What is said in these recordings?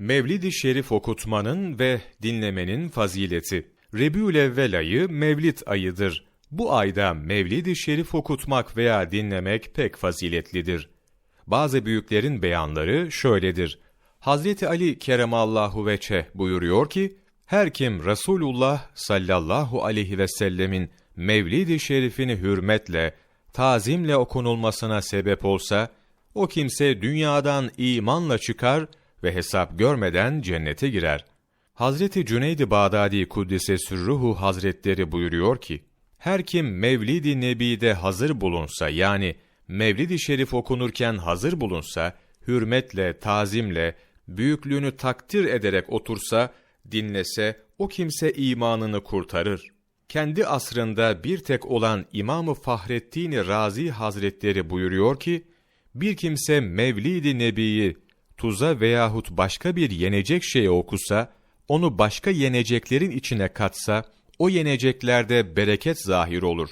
Mevlid-i Şerif okutmanın ve dinlemenin fazileti. Rebiülevvel ayı Mevlid ayıdır. Bu ayda Mevlid-i Şerif okutmak veya dinlemek pek faziletlidir. Bazı büyüklerin beyanları şöyledir. Hazreti Ali keremallahu veçe buyuruyor ki, her kim Resulullah sallallahu aleyhi ve sellemin Mevlid-i Şerifini hürmetle, tazimle okunulmasına sebep olsa, o kimse dünyadan imanla çıkar ve hesap görmeden cennete girer. Hazreti Cüneyd-i Bağdadi Kuddise Sürruhu Hazretleri buyuruyor ki, her kim Mevlid-i Nebi'de hazır bulunsa yani Mevlid-i Şerif okunurken hazır bulunsa, hürmetle, tazimle, büyüklüğünü takdir ederek otursa, dinlese, o kimse imanını kurtarır. Kendi asrında bir tek olan İmam-ı Fahrettin Razi Hazretleri buyuruyor ki, bir kimse Mevlid-i Nebi'yi tuza veyahut başka bir yenecek şeye okusa, onu başka yeneceklerin içine katsa, o yeneceklerde bereket zahir olur.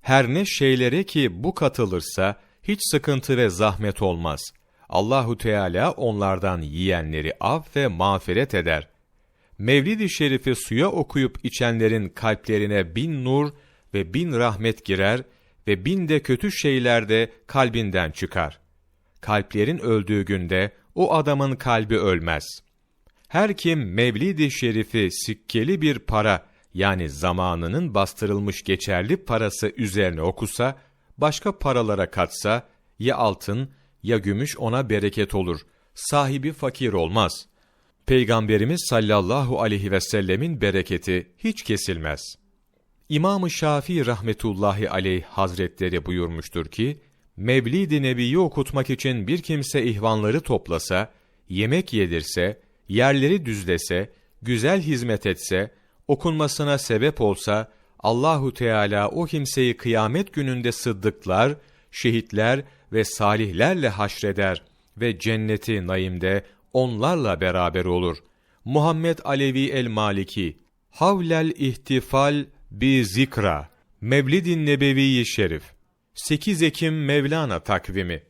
Her ne şeylere ki bu katılırsa, hiç sıkıntı ve zahmet olmaz. Allahu Teala onlardan yiyenleri af ve mağfiret eder. Mevlid-i Şerif'i suya okuyup içenlerin kalplerine bin nur ve bin rahmet girer ve bin de kötü şeyler de kalbinden çıkar. Kalplerin öldüğü günde o adamın kalbi ölmez. Her kim Mevlid-i Şerif'i sikkeli bir para yani zamanının bastırılmış geçerli parası üzerine okusa, başka paralara katsa, ya altın ya gümüş ona bereket olur. Sahibi fakir olmaz. Peygamberimiz sallallahu aleyhi ve sellemin bereketi hiç kesilmez. İmam-ı Şafii rahmetullahi aleyh hazretleri buyurmuştur ki, Mevlid-i Nebi'yi okutmak için bir kimse ihvanları toplasa, yemek yedirse, yerleri düzlese, güzel hizmet etse, okunmasına sebep olsa, Allahu Teala o kimseyi kıyamet gününde sıddıklar, şehitler ve salihlerle haşreder ve cenneti naimde onlarla beraber olur. Muhammed Alevi el-Maliki Havlel ihtifal bi zikra Mevlid-i Nebevi Şerif 8 Ekim Mevlana takvimi